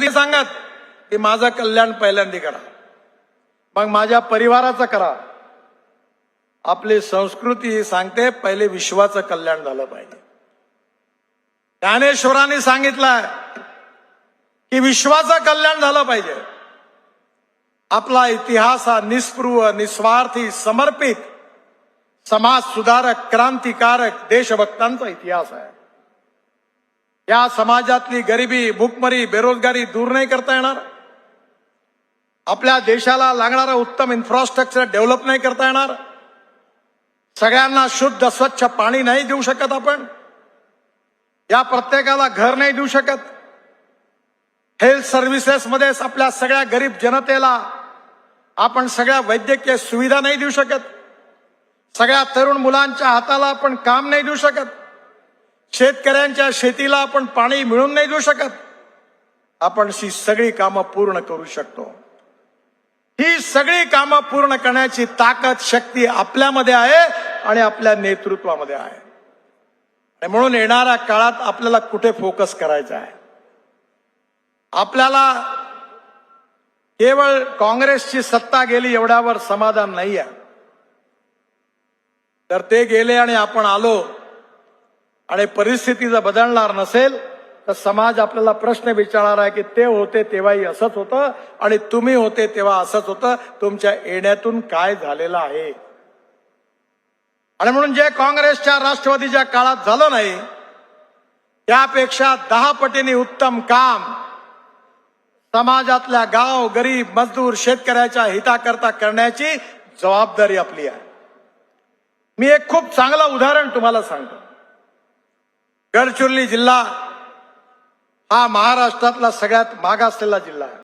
ते सांगत? की माझं कल्याण पहिल्यांदा करा. मग माझ्या परिवाराचं करा. आपली संस्कृती सांगते पहिले विश्वाचं कल्याण झालं पाहिजे. ज्ञानेश्वरांनी सांगितलंय की विश्वाचं कल्याण झालं पाहिजे. आपला इतिहास हा निस्पृह निस्वार्थी समर्पित समाज सुधारक क्रांतिकारक देशभक्तांचा इतिहास आहे. या समाजातली गरिबी भूकमरी बेरोजगारी दूर नाही करता येणार. आपल्या देशाला लागणारं उत्तम इन्फ्रास्ट्रक्चर डेव्हलप नाही करता येणार. सगळ्यांना शुद्ध स्वच्छ पाणी नाही देऊ शकत आपण. या प्रत्येकाला घर नाही देऊ शकत. हेल्थ सर्व्हिसेसमध्ये आपल्या सगळ्या गरीब जनतेला आपण सगळ्या वैद्यकीय सुविधा नाही देऊ शकत. सगळ्या तरुण मुलांच्या हाताला आपण काम नाही देऊ शकत. शेतकऱ्यांच्या शेतीला आपण पाणी मिळून नाही देऊ शकत. आपण ही सगळी कामं पूर्ण करू शकतो. ही सगळी कामं पूर्ण करण्याची ताकद शक्ती आपल्यामध्ये आहे आणि आपल्या नेतृत्वामध्ये आहे. आणि म्हणून येणाऱ्या काळात आपल्याला कुठे फोकस करायचा आहे? आपल्याला केवळ काँग्रेसची सत्ता गेली एवढ्यावर समाधान नाही आहे तर ते गेले आणि आपण आलो आणि परिस्थिती जर बदलणार नसेल तर समाज आपल्याला प्रश्न विचारणार आहे की ते होते तेव्हाही असंच होतं आणि तुम्ही होते तेव्हा असंच होतं. तुमच्या येण्यातून काय झालेलं आहे? आणि म्हणून जे काँग्रेसच्या राष्ट्रवादीच्या काळात झालं नाही त्यापेक्षा दहा पटीने उत्तम काम समाजातल्या गाव गरीब मजदूर शेतकऱ्याच्या हिताकरता करण्याची जबाबदारी आपली आहे. मी एक खूप चांगलं उदाहरण तुम्हाला सांगतो. गडचिरोली जिल्हा हा महाराष्ट्रातला सगळ्यात मागासलेला जिल्हा आहे.